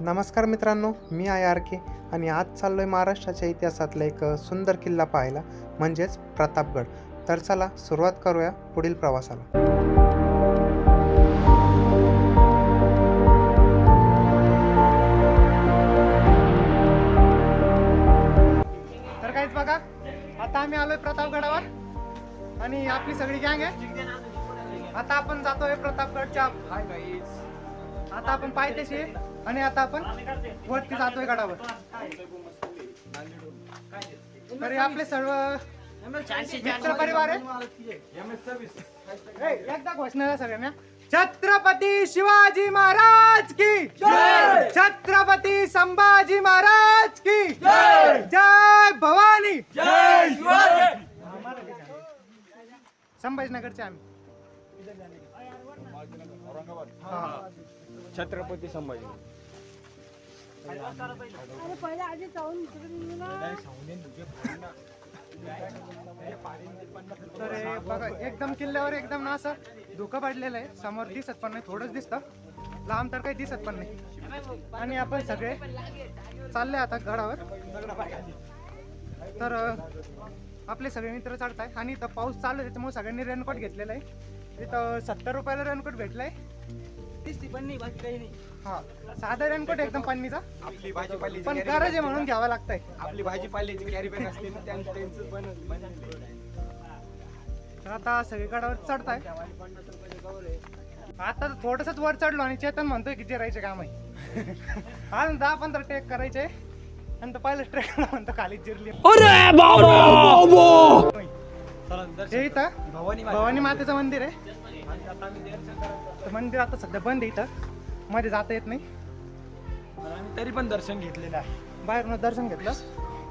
नमस्कार मित्रांनो मी आहे आर के आणि आज चाललो आहे महाराष्ट्राच्या इतिहासातला एक सुंदर किल्ला पाहायला म्हणजेच प्रतापगड. तर चला सुरुवात करूया पुढील प्रवासाला. तर काहीच बघा आता आम्ही आलोय प्रतापगडावर आणि आपली सगळी गँग आहे. आता आपण जातोय प्रतापगडच्या आता आपण आहे आणि आता आपण वरती जातोय गडावर. तरी आपले सर्व मित्र परिवार आहे एकदा घोषणा सगळ्यांना. छत्रपती शिवाजी महाराज की छत्रपती संभाजी महाराज की जय! भवानी! संभाजीनगरचे आम्ही. छत्रपती संभाजी. अरे पहिले आधी जाऊन तिकडे निघू ना. तर हे बघा एकदम किल्ल्यावर एकदम ना असं धोका पडलेलं आहे. समोर दिसत पण नाही थोडंच दिसतं. लांब तर काही दिसत पण नाही. आणि आपण सगळे चालले आता गडावर. तर आपले सगळे मित्र चढत आहे आणि इथं पाऊस चालू आहे त्याच्यामुळे सगळ्यांनी रेनकोट घेतलेला आहे. इथं सत्तर रुपयाला रेनकोट भेटलाय. हा साधा रेनकोट एकदम पन्नीचा आपली भाजीपाल्याची पण गरज आहे म्हणून घ्यावा लागतंय. आपली भाजीपाल्याची कॅरी बॅग असते ना त्यां- त्यांचं पण आहे. तर आता सगळे गडावर चढताय. आता थोडस वर चढलो आणि चेतन म्हणतोय की जिरायचे काम आहे. अजून दहा पंधरा ट्रेक करायचे. तो पहिलं ट्रेक म्हणतो खाली जिरली. हे इथं? भवानी भवानी मातेचं मंदिर आहे. तर मंदिर आता सध्या बंद आहे इथं. मध्ये जाता येत नाही. आम्ही तरी पण दर्शन घेतलेलं आहे. बाहेरून दर्शन घेतलं.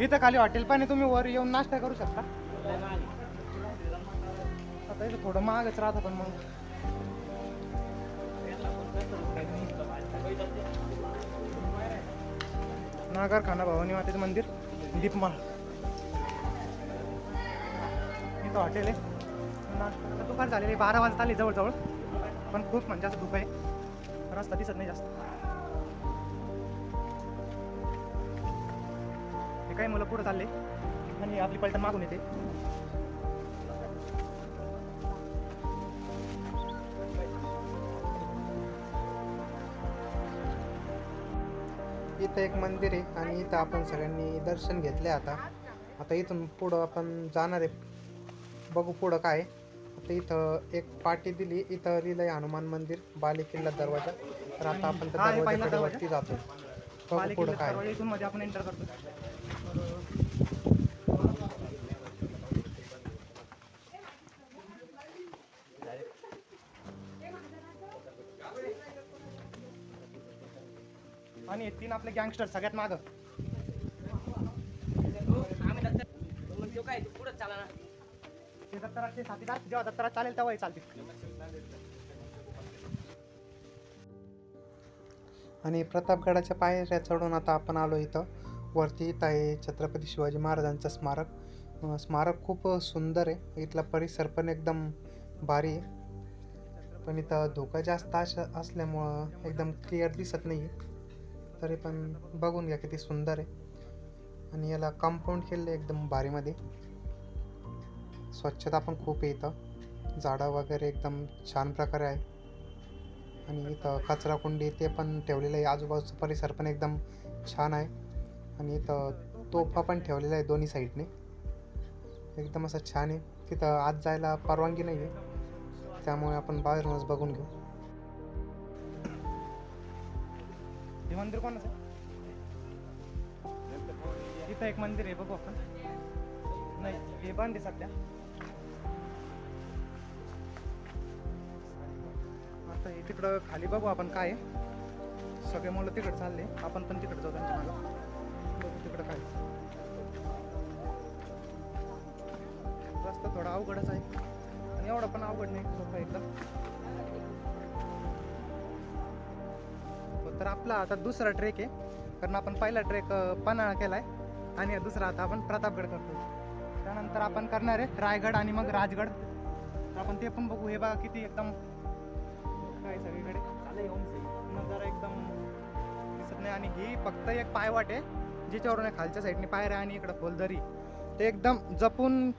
इथं खाली हॉटेल पण आहे तुम्ही वर येऊन नाश्ता करू शकता. आता इथं थोडं महागच राहतं पण मग. नागरखाना भवानी मातेचं मंदिर दीपमाळ इथं हॉटेल आहे. नाश्ता दुपार झालेली आहे, बारा वाजता आली जवळजवळ. पण खूप म्हणजे असं धूप आहे. रस्ता दिसत नाही जास्त. हे काही मुलं पुढं चालले. आणि आपली पलटण मागून येते. इथं एक मंदिर आहे आणि इथं आपण सगळ्यांनी दर्शन घेतले आता आता इथून पुढं आपण जाणार आहे बघू पुढं काय. आता इथं एक पाटी दिली इथं लिहिलंय हनुमान मंदिर बाले किल्ला दरवाजा तर आता आपण त्या दरवाजाकडे दरवाजा. वरती जातो बघू पुढं काय आहे. इथून मध्ये आपण एंटर करतो आपले गँगस्टर सगळ्यात मागं. ते दत्तराजचे साथीदार जेव्हा दत्तराज चालेल तेव्हाही चालतील. आणि प्रतापगडाच्या पायऱ्या चढून आता आपण आलो इथं. वरती इथं आहे छत्रपती शिवाजी महाराजांचं स्मारक. स्मारक खूप सुंदर आहे. इथला परिसर पण एकदम भारी आहे. पण इथं धोका जास्त असल्यामुळं एकदम क्लिअर दिसत नाही आहे तरी पण बघून घ्या किती सुंदर आहे. आणि याला कंपाऊंड केलं एकदम भारीमध्ये स्वच्छता पण खूप आहे इथं. झाडं वगैरे एकदम छान प्रकारे आहे. आणि इथं कचरा कुंडी ते पण ठेवलेलं आहे. आजूबाजूचा परिसर पण एकदम छान आहे. आणि इथं तोफा पण ठेवलेला आहे दोन्ही साईडने. एकदम असं छान आहे. तिथं आत जायला परवानगी नाही आहे त्यामुळे आपण बाहेरूनच बघून घेऊ. हे मंदिर कोणाचं? इथं एक मंदिर आहे बघू आपण. नाही हे बंद आहे सध्या. आता हे तिकडं खाली बघू आपण काय आहे. सगळे मुलं तिकडे चालले. आपण पण तिकडे जाऊ त्यांच्या मला बघू तिकडं काय रस्ता थोडा अवघडच आहे. आणि एवढा पण अवघड नाही सोपा एकदम. तर आपला आता दुसरा ट्रेक आहे. कारण आपण पहिला ट्रेक पन्हाळा केला आहे आणि दुसरा आता आपण प्रतापगड करतो त्यानंतर आपण करणार आहे रायगड आणि मग राजगड. तर आपण ते पण बघू. हे बघा किती एकदम काय सगळीकडे. नजारा एकदम दिसत नाही. आणि ही फक्त एक पायवाट आहे जिच्यावरून आहे खालच्या साईडने पायऱ्या आणि इकडं खोलदरी. ते एकदम जपून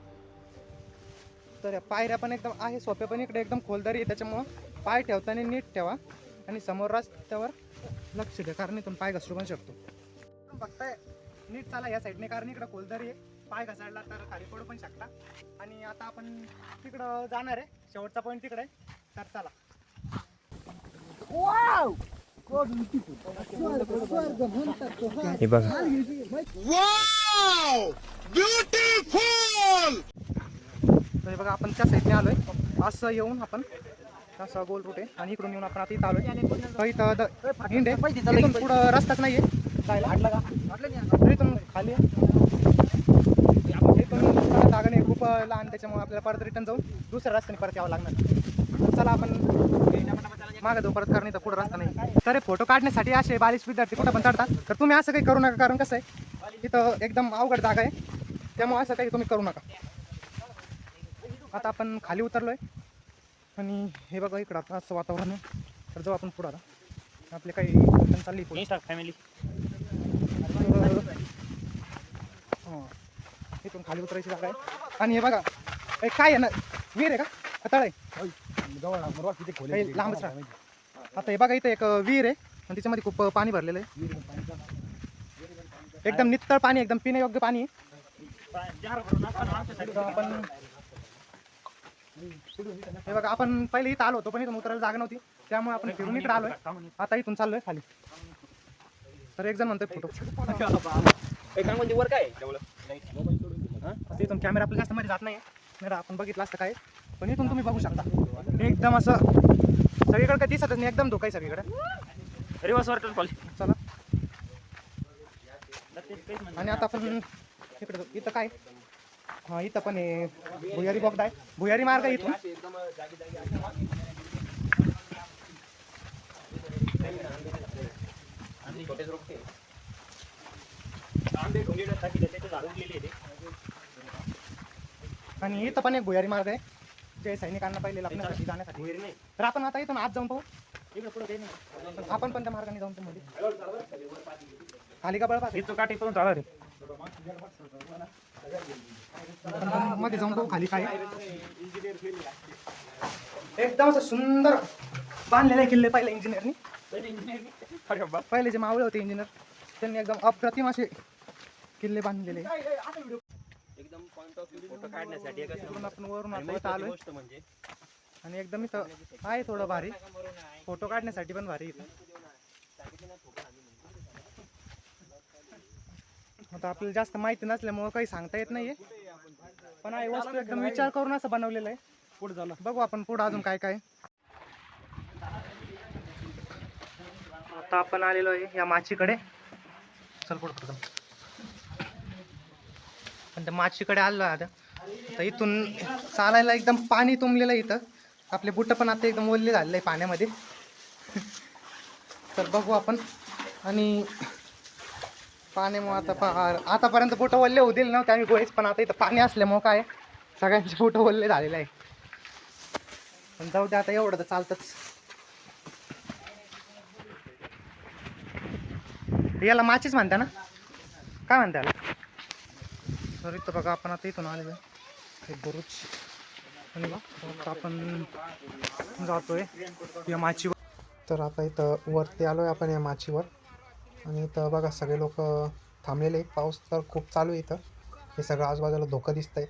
तर पायऱ्या पण एकदम आहे सोप्या पण इकडे एकदम खोलदरी आहे. त्याच्यामुळं पाय ठेवताना नीट ठेवा. आणि समोर रस्त्यावर लक्ष द्या कारण इथून पाय घसरू पण शकतो. फक्त नीट चाला या साईडने कारण इकडं खोलदरी आहे. पाय घसरला तर खाली पडू पण शकता. आणि आता आपण तिकडं जाणार आहे. शेवटचा पॉईंट तिकडे आहे. तर चला. हे बघा. तर हे बघा आपण त्या साईडने आलोय. असं येऊन आपण असं गोल रूट आहे. आणि इकडून येऊन आपण आता इथं तर इथं द- हिंड आहे. इथून पुढं रस्ताच नाहीये. जायला. तर इथून खाली आहे. इथून जागा नाही खूप लहान त्याच्यामुळे आपल्याला परत रिटर्न जाऊन दुसऱ्या रस्त्याने परत यावं लागणार. चला आपण मागं जाऊ परत कारण इथं पुढं रस्ता नाही. तर फोटो काढण्यासाठी असे बालिश विद्यार्थी कुठं पण चढतात. तर तुम्ही असं काही करू नका कारण कसं आहे इथं एकदम अवघड जागा आहे. त्यामुळे असं काही तुम्ही करू नका. आता आपण खाली उतरलोय. आणि हे बघा इकडं आता असं वातावरण आहे तर जाऊ आपण पुढं आता आपले काही पण चालली पुढे फॅमिली हां इथून खाली उतरायची जागा आहे आणि हे बघा हे काय आहे ना विहीर आहे का तळ आहे काही लांबच राहा. आता हे बघा इथं एक विहीर आहे आणि त्याच्यामध्ये खूप पाणी भरलेलं आहे एकदम नित्तळ पाणी एकदम पिण्यायोग्य पाणी आहे आपण हे बघा आपण पहिले इथं आलो होतो पण इथून उतरायला जागा नव्हती. त्यामुळे आपण फिरून इकडे आलोय. आता इथून चाललोय खाली. तर एक जण म्हणतोय फोटो वर काय इथून कॅमेरा आपल्या जास्त मध्ये जात नाही आपण बघितलं असतं काय. पण इथून तुम्ही बघू शकता. एकदम असं सगळीकडे काही दिसतच नाही. एकदम धोका आहे सगळीकडे रिवर्स वाटर फॉल चला. आणि आता आपण इकडे जाऊ. इथं काय? हा इथं पण आहे भुयारी बोगदा आहे. भुयारी मार्ग आहे इथून. आणि इथं पण एक भुयारी मार्ग आहे. जे सैनिकांना पहिले लग्नासाठी जाण्यासाठी. तर आपण आता इथून आत जाऊन पाहू. पण आपण पण त्या मार्गाने जाऊन मध्ये खाली का बळपा काठी पण चालणार रे मध्ये जाऊन पाहू खाली काय. एकदम असं सुंदर बांधलेले आहे किल्ले पहिले इंजिनियरनी पहिले जे मावळे होते इंजिनियर त्यांनी एकदम अप्रतिम असे किल्ले बांधलेले. एकदम पॉइंट ऑफ व्ह्यू फोटो काढण्यासाठी आपण वरून आता आलोय. गोष्ट म्हणजे आणि एकदम इथं आहे थोडं भारी. फोटो काढण्यासाठी पण भारी इथं. आता आपल्याला जास्त माहिती नसल्यामुळं काही सांगता येत नाहीये. पण आहे वस्तू एकदम विचार करून असं बनवलेलं आहे. पुढे झालं. बघू आपण पुढं अजून काय काय. आता आपण आलेलो आहे या माचीकडे. चल पुढं पुढं. पण त्या माचीकडे आलो आहे आता. तर इथून चालायला एकदम पाणी तुंबलेलं आहे इथं. आपले बुट पण आता एकदम ओलले झालेले आहे पाण्यामध्ये. तर बघू आपण. आणि पाण्यामुळे आता पा आतापर्यंत बुट वल्ले होतील नव्हते आम्ही गोळीच पण आता इथं पाणी असल्यामुळं काय सगळ्यांचे बुट वल्ले झालेलं आहे. पण जाऊ दे आता एवढं तर चालतच. याला माचीच म्हणता ना? काय म्हणता याला? तर इथं बघा आपण आता इथून आलेलो आहे. हे बुरुज आणि आपण जातोय या माचीवर. तर आता इथं वरती आलो आहे आपण या माचीवर. आणि इथं बघा सगळे लोक थांबलेले आहेत. पाऊस तर खूप चालू आहे इथं. हे सगळं आजूबाजूला धोकं दिसतंय.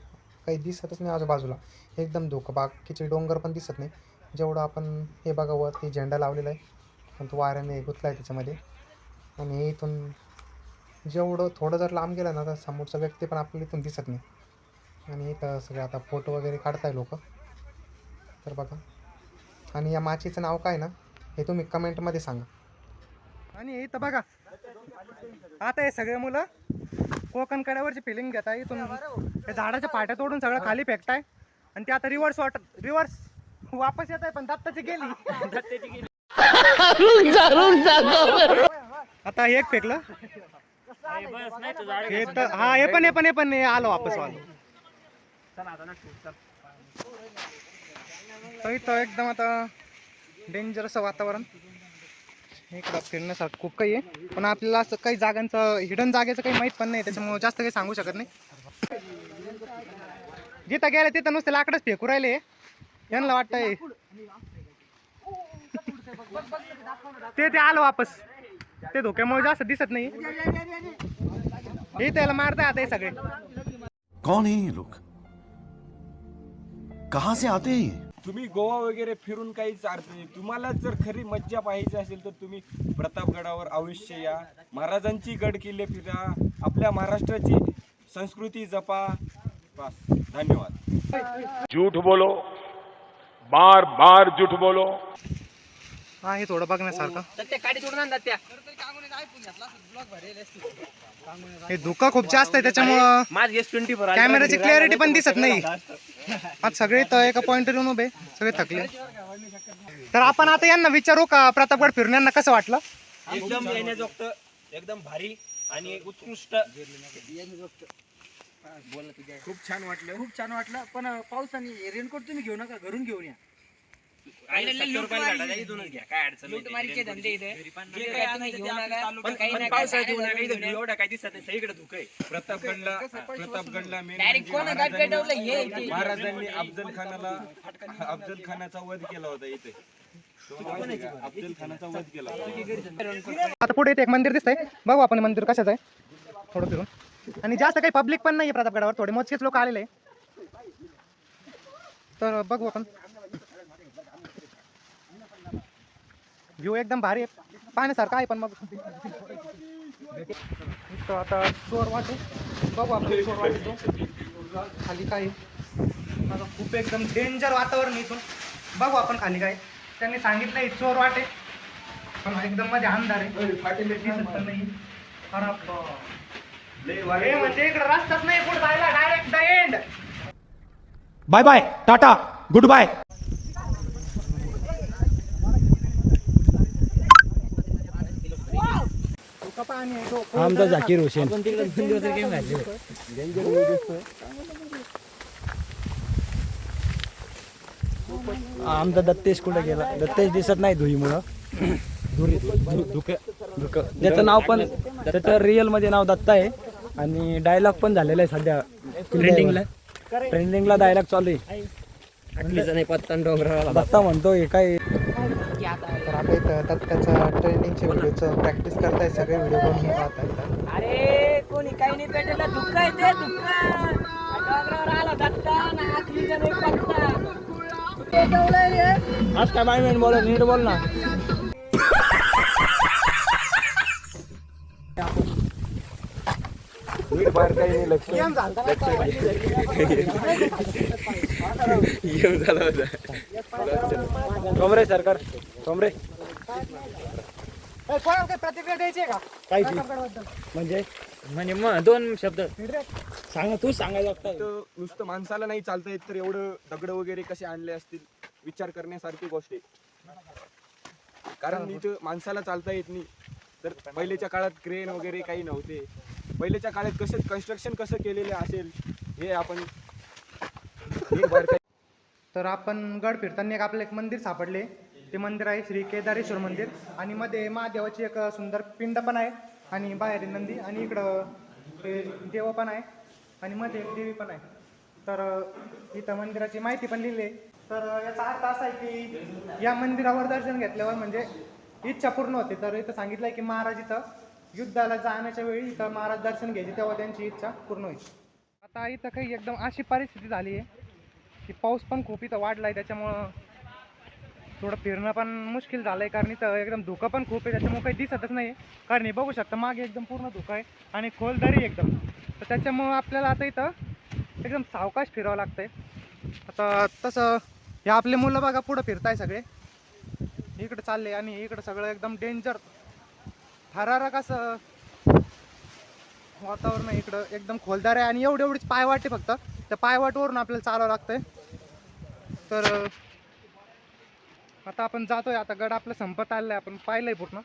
काही दिसतच नाही आजूबाजूला. एकदम धोकं. बाकीचे डोंगर पण दिसत नाही. जेवढं आपण हे बघा वरती झेंडा लावलेला आहे. पण तो वाऱ्याने गुतला आहे त्याच्यामध्ये. आणि इथून जेवढं थोडं जर लांब गेलं ना तर समोरचा व्यक्ती पण आपल्याला इथून दिसत नाही. आणि इथं सगळे आता फोटो वगैरे काढताय लोक. तर बघा. आणि या माचीचं नाव काय ना हे तुम्ही कमेंटमध्ये सांगा. आणि इथं बघा आता हे सगळे मुलं कोकण कड्यावरची फिलिंग घेत आहे. इथून त्या झाडाच्या पाट्या तोडून सगळं खाली फेकताय. आणि ते आता रिव्हर्स वाट रिव्हर्स वापस येत आहे पण दत्ताची गेली. आता हे एक फेकलं. हे तर हा हे पण हे पण हे पण हे आलो वापस आलो इथं एकदम आता डेंजर असं वातावरण. इकडं फिरण्यासारखं खूप काही आहे. पण आपल्याला असं काही जागांचं हिडन जागेचं काही माहीत पण नाही त्याच्यामुळे जास्त काही सांगू शकत नाही. जिथं गेलं तिथं नुसते लाकडच फेकू राहिले. यांना वाटतंय. ते ते आलं वापस. ते धोक्यामुळे जास्त दिसत नाही. हे त्याला मारताय आता हे सगळे. कौन है ये लोग? कहां से आते हैं तुम्ही गोवा वगैरे फिरून काहीच अर्थ नाही. तुम्हाला जर खरी मज्जा पाहायची असेल तर तुम्ही प्रतापगडावर अवश्य या. महाराजांची गड किल्ले फिरा. आपल्या महाराष्ट्राची संस्कृती जपा. बस. धन्यवाद. झूठ बोलो. बार बार झूठ बोलो. हा हे थोडं बघण्यासारखं. हे धुका खूप जास्त आहे त्याच्यामुळं कॅमेराची क्लॅरिटी पण दिसत नाही. आज सगळे तर एका पॉइंट येऊन उभे सगळे थकले. तर आपण आता यांना विचारू का प्रतापगड फिरून यांना कसं वाटलं? एकदम येण्याजोगत एकदम भारी आणि उत्कृष्ट. खूप छान वाटलं खूप छान वाटलं. पण पावसाने रेनकोट तुम्ही घेऊ नका घरून घेऊन या. लूटमारीचे धंदे इथे. जे जे काही काय तुम्ही घेऊ नका पण काही पण ना पावसाळ्यात येऊ नका काही इथं एवढं काय दिसत नाही. सगळीकडे धुकं आहे. प्रतापगडला प्रतापगडला main डायरेक्ट म्हणजे कोण गाठ पेटवलं हे महाराजांनी इथे. महाराजांनी अफजल खानाला अफजल खानाचा वध केला होता इथे? अफजल खानाचा वध केला होता. आता पुढे इथे एक मंदिर दिसतंय. बघू आपण मंदिर कशाचं आहे. थोडं फिरून. आणि जास्त काही पब्लिक पण नाही प्रतापगडावर. थोडे मोजकेच लोक आलेले आहे. तर बघू आपण. व्ह्यू एकदम भारी आहे. पाहण्यासारखं आहे पण मग इथं आता चोर वाटे बघू आपण चोर वाटेतो खाली काय खूप एकदम डेंजर वातावरण इथून. बघू आपण खाली काय त्यांनी सांगितलंय चोर वाटे पण एकदम मध्ये अंधार आहे. दिसत पण नाही. अरे बाप. हे म्हणजे इकडे रस्ताच नाही पुढे जायला direct the end bye bye tata goodbye पाणी आहे तो आमचा झाकीर हुसेन. आमचा दत्तेश कुठे गेला? दत्तेश दिसत नाही धुईमुळं त्याचं नाव पण त्याचं रिअलमध्ये नाव दत्ता आहे. आणि डायलॉग पण झालेला आहे सध्या. ट्रेंडिंगला ट्रेंडिंगला डायलॉग चालू आहे. दत्ता म्हणतोय काय इथं दत्ताच्या ट्रेनिंगचे व्हिडिओचं प्रॅक्टिस करताय. सगळे व्हिडिओ बनवून पाहत आहेत अरे कोणी काही नाही डोंगरावर आला धक्का ना आखलीचा नाही पत्ता. आज काय बाय बोल नीट बोल ना. नीट बाहेर काही नाही लक्ष. ठोंबरे सरकार ठोंबरे कोणाला काही प्रतिक्रिया द्यायची आहे का? काय म्हणजे? म्हणजे मग दोन शब्द. सांग तू. तर नुसतं माणसाला नाही चालता येत तर एवढं दगड वगैरे कसे आणले असतील? विचार करण्यासारखी गोष्ट आहे. कारण इथं माणसाला चालता येत नाही. तर पहिलेच्या काळात क्रेन वगैरे काही नव्हते. पहिलेच्या काळात कसं कन्स्ट्रक्शन कसं केलेलं असेल हे आपण तर आपण गड फिरताना एक आपलं एक मंदिर सापडले. ते मंदिर आहे श्री केदारेश्वर मंदिर. आणि मध्ये महादेवाची एक सुंदर पिंड पण आहे आणि बाहेर नंदी आणि इकडं ते देव पण आहे आणि मध्ये एक देवी पण आहे. तर इथं मंदिराची माहिती पण लिहिली आहे. तर याचा अर्थ असा आहे की या मंदिरावर दर्शन घेतल्यावर म्हणजे इच्छा पूर्ण होते. तर इथं सांगितलं आहे की महाराज इथं युद्धाला जाण्याच्या वेळी इथं महाराज दर्शन घ्यायचे तेव्हा त्यांची इच्छा पूर्ण होईल. आता इथं काही एकदम अशी परिस्थिती झाली आहे की पाऊस पण खूप इथं वाढला आहे त्याच्यामुळं थोडं फिरणं पण मुश्किल झालं आहे कारण इथं एकदम धुकं पण खूप आहे त्याच्यामुळे काही दिसतच नाही कारण हे बघू शकता मागे एकदम पूर्ण धुकं आहे आणि खोल दरी एकदम. तर त्याच्यामुळं आपल्याला आता इथं एकदम सावकाश फिरावं लागतं आहे आता तसं हे आपले मुलं बघा पुढं फिरताय सगळे. इकडे चालले आणि इकडं सगळं एकदम डेंजर थरारक असं वातावरण आहे इकडं. एकदम खोलदार आहे आणि एवढी एवढीच पायवाट आहे फक्त. त्या पायवाटवरून आपल्याला चालावं लागतंय. तर आता आपण जातोय. आता गड आपलं संपत आलेलं आहे आपण पाहिलंय पूर्ण.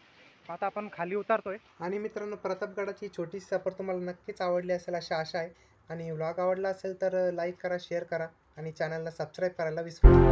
आता आपण खाली उतरतोय. आणि मित्रांनो प्रतापगडाची छोटीशी सफर तुम्हाला नक्कीच आवडली असेल अशी आशा आहे. आणि व्लॉग आवडला असेल तर लाईक करा शेअर करा. आणि चॅनलला सबस्क्राईब करायला विसरू नका.